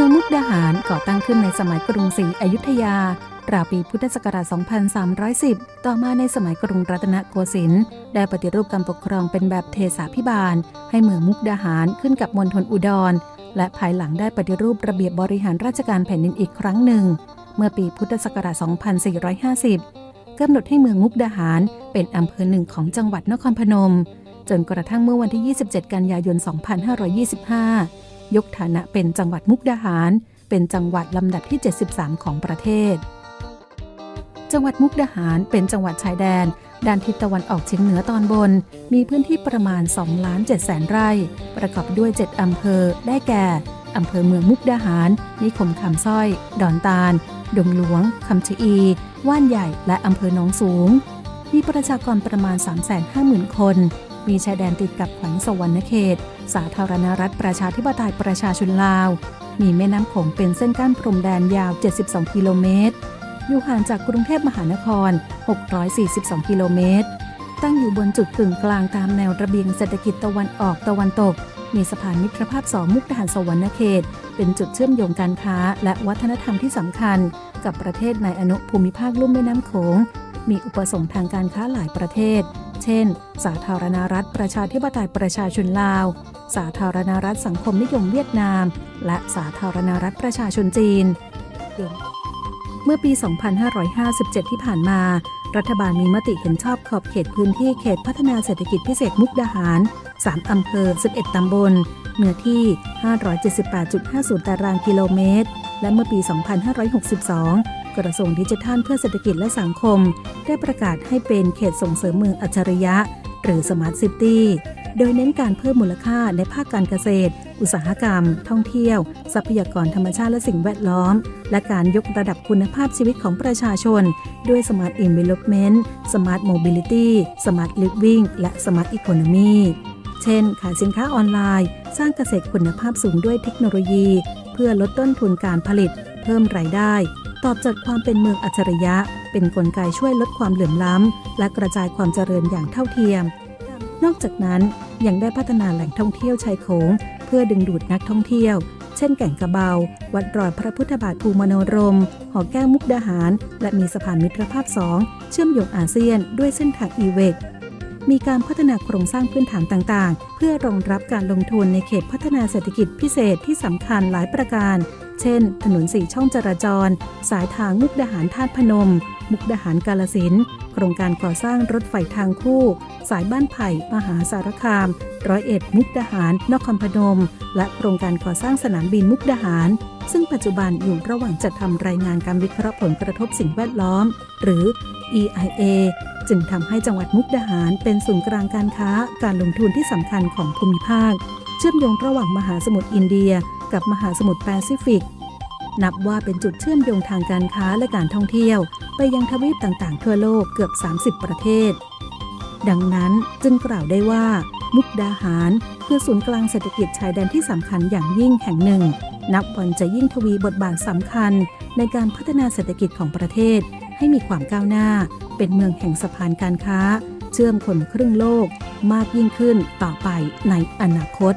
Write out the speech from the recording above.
มืองมุกดาหารก่อตั้งขึ้นในสมัยกรุงศรีอยุธยา ราวปีพุทธศักราช 2310 ต่อมาในสมัยกรุงรัตนโกสินทร์ได้ปฏิรูปการปกครองเป็นแบบเทสาพิบาล ให้เมืองมุกดาหารขึ้นกับมณฑลอุดร และภายหลังได้ปฏิรูประเบียบบริหารราชการแผ่นดินอีกครั้งหนึ่ง เมื่อปีพุทธศักราช 2450 กำหนดให้เมืองมุกดาหารเป็นอำเภอหนึ่งของจังหวัดนครพนม จนกระทั่งเมื่อวันที่ 27 กันยายน 2525 ยกฐานะเป็นจังหวัดมุกดาหาร เป็นจังหวัดลำดับที่ 73 ของประเทศ จังหวัดมุกดาหารเป็นจังหวัดชายแดน ด้านทิศตะวันออกเฉียงเหนือตอนบน มีพื้นที่ประมาณ2ล้าน7แสนไร่ ประกอบด้วย 7 อำเภอ ได้แก่ อำเภอเมืองมุกดาหาร นิคมคำสร้อย ดอนตาล ดงหลวง คำชะอี ว่านใหญ่ และอำเภอหนองสูง มีประชากรประมาณ 350,000 คน มีชายแดนติดกับแขวงสวรรณเขต สาธารณรัฐประชาธิปไตยประชาชนลาว มีแม่น้ำโขงเป็นเส้นกั้นพรมแดนยาว 72 กิโลเมตร อยู่ห่างจากกรุงเทพมหานคร 642 กิโลเมตร ตั้งอยู่บนจุดกึ่งกลางตามแนวระเบียงเศรษฐกิจตะวันออกตะวันตก มีสะพานมิตรภาพสองมุกดาหารสวรรณเขต เป็นจุดเชื่อมโยงการค้า และวัฒนธรรมที่สำคัญ กับประเทศในอนุภูมิภาคลุ่มแม่น้ำโขงมีอุปสงค์ทางการค้าหลายประเทศ เช่น สาธารณรัฐประชาธิปไตยประชาชนลาว สาธารณรัฐสังคมนิยมเวียดนาม และสาธารณรัฐประชาชนจีน เมื่อปี 2557 ที่ผ่านมา รัฐบาลมีมติเห็นชอบขอบเขตพื้นที่เขตพัฒนาเศรษฐกิจพิเศษมุกดาหาร 3 อำเภอ 11 ตำบล เนื้อที่ 578.50 ตารางกิโลเมตร และเมื่อปี 2562 กระทรวงดิจิทัลเพื่อเศรษฐกิจและสังคม ได้ประกาศให้เป็นเขตส่งเสริมเมืองอัจฉริยะ หรือ Smart City โดยเน้นการเพิ่มมูลค่าในภาคการเกษตร อุตสาหกรรม ท่องเที่ยว ทรัพยากรธรรมชาติและสิ่งแวดล้อม และการยกระดับคุณภาพชีวิตของประชาชน ด้วย Smart Environment Smart Mobility Smart Living และ Smart Economy เช่น ขายสินค้าออนไลน์ สร้างเกษตรคุณภาพสูงด้วยเทคโนโลยี เพื่อลดต้นทุนการผลิต เพิ่มรายได้ ตอบโจทย์ความเป็นเมืองอัจฉริยะ เป็นนกลไกช่วยลดความเหลื่อมล้ำ และกระจายความเจริญอย่างเท่าเทียม นอกจากนั้นยังได้พัฒนาแหล่งท่องเที่ยวชายโขงเพื่อดึงดูดนักท่องเที่ยว เช่นแก่งกระเบา วัดรอยพระพุทธบาทภูมโนรม หอแก้วมุกดาหาร และมีสะพานมิตรภาพสองเชื่อมโยงอาเซียนด้วยเส้นทางอีเวกมีการพัฒนาโครงสร้างพื้นฐานต่าง ๆ เพื่อรองรับการลงทุนในเขตพัฒนาเศรษฐกิจพิเศษที่สำคัญหลายประการ ช่น ถนนสี่ช่องจราจร สายทางมุกดาหารธาตุพนม มุกดาหารกาลสินโครงการก่อสร้างรถไฟทางคู่ สายบ้านไผ่ มหาสารคาม ร้อยเอ็ด มุกดาหาร นครพนม และโครงการก่อสร้างสนามบินมุกดาหาร ซึ่งปัจจุบันอยู่ระหว่างจัดทำรายงานการวิเคราะห์ผลกระทบสิ่งแวดล้อม หรือ EIA จึงทำให้จังหวัดมุกดาหารเป็นศูนย์กลางการค้า การลงทุนที่สำคัญของภูมิภาค เชื่อมโยงระหว่างมหาสมุทรอินเดีย กับมหาสมุทรแปซิฟิก นับว่าเป็นจุดเชื่อมโยงทางการค้าและการท่องเที่ยว ไปยังทวีปต่างๆ ทั่วโลกเกือบ 30 ประเทศ ดังนั้นจึงกล่าวได้ว่า มุกดาหารคือศูนย์กลางเศรษฐกิจชายแดนที่สำคัญอย่างยิ่งแห่งหนึ่ง นับวันจะยิ่งทวีบทบาทสำคัญ ในการพัฒนาเศรษฐกิจของประเทศ ให้มีความก้าวหน้า เป็นเมืองแห่งสะพานการค้า เชื่อมคนครึ่งโลก มากยิ่งขึ้นต่อไปในอนาคต